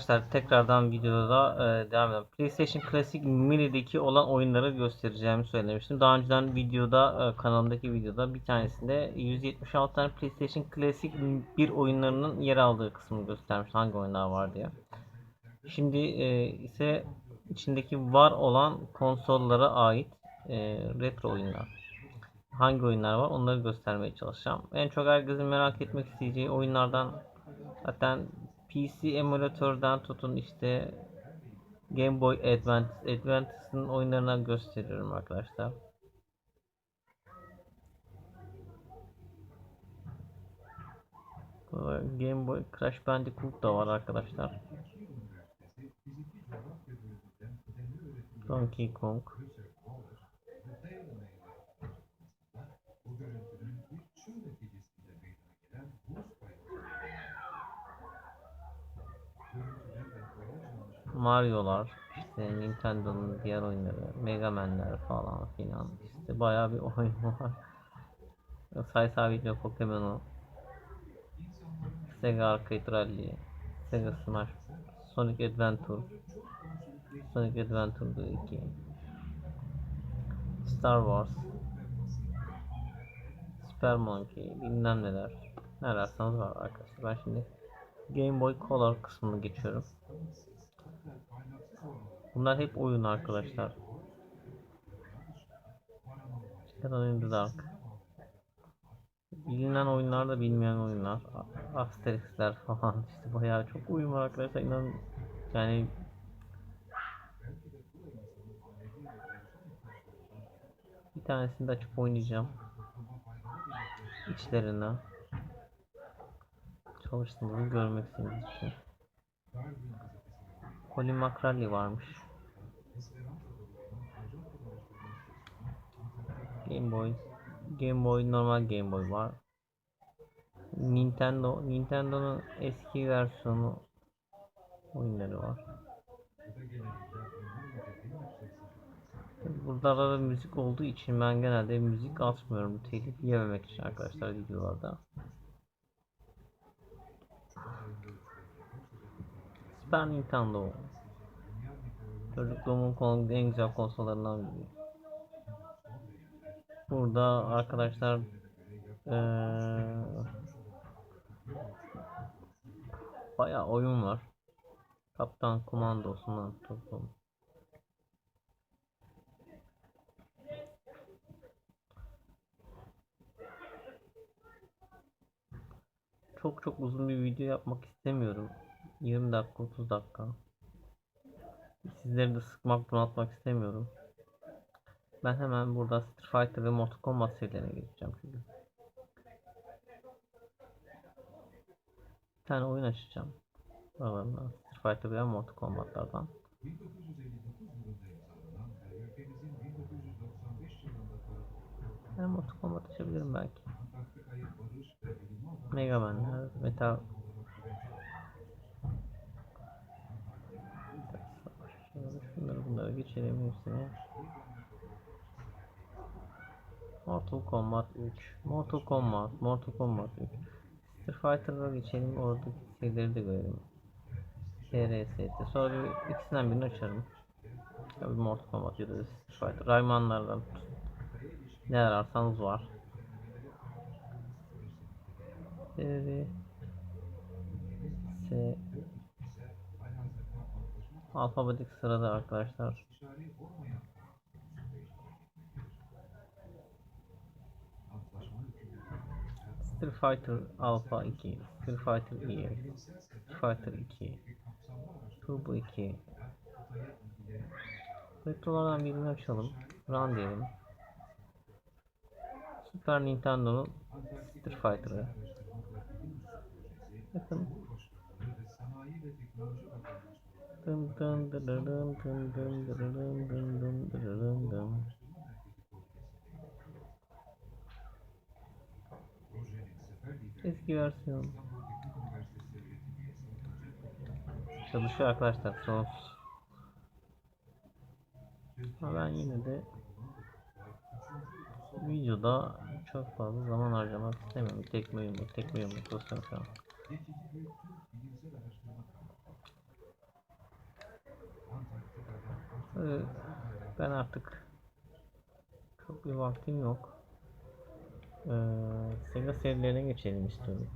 Arkadaşlar tekrardan videoda e, devam edelim. PlayStation Classic Mini'deki olan oyunları göstereceğimi söylemiştim. Daha önceden videoda e, kanalımdaki videoda bir tanesinde 176 tane PlayStation Classic bir oyunlarının yer aldığı kısmını göstermiş. Hangi oyunlar var diye. Şimdi e, ise içindeki var olan konsollara ait e, retro oyunlar. Hangi oyunlar var onları göstermeye çalışacağım. En çok herkesin merak etmek isteyeceği oyunlardan zaten PC emülatörden tutun işte Game Boy Advance, Advance'ın oyunlarına gösteriyorum arkadaşlar. Game Boy Crash Bandicoot da var arkadaşlar. Donkey Kong. Mario'lar, işte Nintendo'nun diğer oyunları, Mega Man'ler falan filan. İşte bayağı bir oyun var. Say Sabit'le Pokemon'u, Sega Arcade Rally, Sega Smash, Sonic Adventure, Sonic Adventure 2, Star Wars, Super Monkey, bilmem neler. Ne ararsanız var arkadaşlar. Ben şimdi Game Boy Color kısmını geçiyorum. Bunlar hep oyun arkadaşlar. Shadow in the Dark. Bilinen oyunlar da bilmeyen oyunlar. Asterix'ler falan işte bayağı çok oyun var arkadaşlar. İnan yani bir tanesini de açıp oynayacağım. İçlerinden. Çalıştığımızı görmek için. Colin McRae varmış. Game Boy. Game Boy normal Game Boy var. Nintendo Nintendo'nun eski versiyonu oyunları var. Burada da müzik olduğu için ben genelde müzik atmıyorum. Telif yememek için arkadaşlar videolarda. Super Nintendo. Çocukluğumun en güzel konsollarından biri. Burada arkadaşlar eee bayağı oyun var. Kaptan Komandosu'ndan tutun. Çok çok uzun bir video yapmak istemiyorum. 20 dakika 30 dakika. Sizleri de sıkmak bunaltmak istemiyorum. Ben hemen burada Street Fighter ve Mortal Kombat serilerine geçeceğim çünkü. Bir tane oyun açacağım. Aralarından Street Fighter veya Mortal Kombat'lardan. Ben Mortal Kombat açabilirim belki. Mega Man'ler, Metal şunları bunları geçelim hepsini. Mortal Kombat 3, Mortal Kombat, Mortal Kombat 3. Street Fighter'a geçelim oradaki şeyleri de görelim. TRST. Sonra bir ikisinden birini açarım. Tabii Mortal Kombat ya da Street Fighter. Raymanlardan ne ararsanız var. TR S Alfabetik sırada arkadaşlar. Street Fighter Alpha 2, Street Fighter E, Street Fighter 2, Turbo 2. Retrolardan birini açalım. Run diyelim. Super Nintendo'nun Street Fighter'ı. Bakın Dın dın dırırın dın dın dırırın dın dın dırırın dın. Eski versiyon. Çalışıyor arkadaşlar. Tamam. Ama ben yine de videoda çok fazla zaman harcamak istemiyorum. Tekme yumruk, tekme yumruk dostum şu an. Ben artık çok bir vaktim yok. Ee, Sega serilerine geçelim istiyorum.